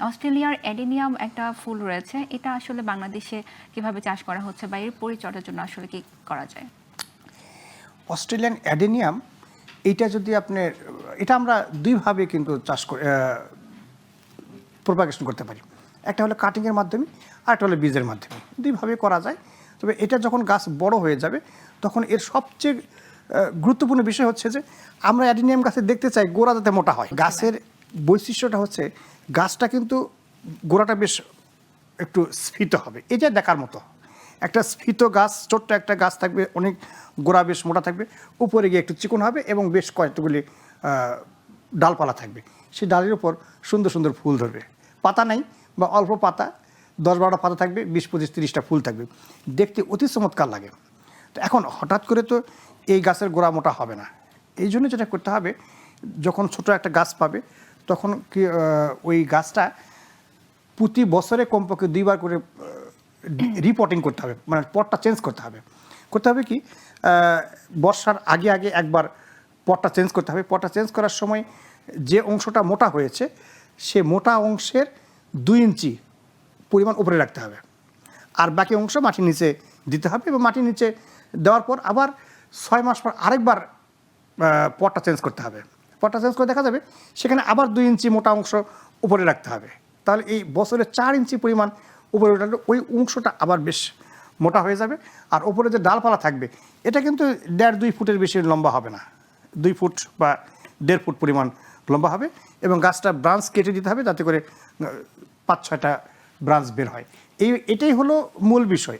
অস্ট্রেলিয়ার অ্যাডেনিয়াম একটা ফুল রয়েছে। এটা আসলে বাংলাদেশে কীভাবে চাষ করা হচ্ছে বা এর পরিচর্যার জন্য আসলে কি করা যায়? অস্ট্রেলিয়ান অ্যাডেনিয়াম, এটা যদি আপনি, এটা আমরা দুইভাবে কিন্তু চাষ প্রোপাগেশন করতে পারি। একটা হলো কাটিংয়ের মাধ্যমে, আর একটা হলো বীজের মাধ্যমে। দুইভাবে করা যায়। তবে এটা যখন গাছ বড় হয়ে যাবে, তখন এর সবচেয়ে গুরুত্বপূর্ণ বিষয় হচ্ছে যে, আমরা অ্যাডেনিয়াম গাছে দেখতে চাই গোড়া যাতে মোটা হয়। গাছের বৈশিষ্ট্যটা হচ্ছে গাছটা কিন্তু গোড়াটা বেশ একটু স্ফীত হবে। এটা দেখার মতো, একটা স্ফীত গাছ, ছোট্ট একটা গাছ থাকবে, অনেক গোড়া বেশ মোটা থাকবে, উপরে গিয়ে একটু চিকন হবে এবং বেশ কয়েকগুলি ডালপালা থাকবে। সেই ডালের উপর সুন্দর সুন্দর ফুল ধরবে। পাতা নাই বা অল্প পাতা, দশ বারোটা পাতা থাকবে, বিশ পঁচিশ তিরিশটা ফুল থাকবে। দেখতে অতি চমৎকার লাগে। তো এখন হঠাৎ করে তো এই গাছের গোড়া মোটা হবে না। এই জন্য যেটা করতে হবে, যখন ছোট একটা গাছ পাবে তখন কি ওই গাছটা প্রতি বছরে কমপক্ষে দুইবার করে রিপোর্টিং করতে হবে মানে পটটা চেঞ্জ করতে হবে। করতে হবে কি বর্ষার আগে আগে একবার পটটা চেঞ্জ করতে হবে। পটটা চেঞ্জ করার সময় যে অংশটা মোটা হয়েছে, সে মোটা অংশের দুই ইঞ্চি পরিমাণ উপরে রাখতে হবে। আর বাকি অংশ মাটির নিচে দিতে হবে এবং মাটির নিচে দেওয়ার পর আবার ছয় মাস পর আরেকবার পটটা চেঞ্জ করতে হবে। পটটা চেঞ্জ করে দেখা যাবে, সেখানে আবার দুই ইঞ্চি মোটা অংশ উপরে রাখতে হবে। তাহলে এই বছরে চার ইঞ্চি পরিমাণ উপরে উঠালে ওই অংশটা আবার বেশ মোটা হয়ে যাবে। আর ওপরে যে ডালপালা থাকবে, এটা কিন্তু দেড় দুই ফুটের বেশি লম্বা হবে না। দুই ফুট বা দেড় ফুট পরিমাণ লম্বা হবে এবং গাছটা ব্রাঞ্চ কেটে দিতে হবে, যাতে করে পাঁচ ছয়টা ব্রাঞ্চ বের হয়। এই, এটাই হলো মূল বিষয়।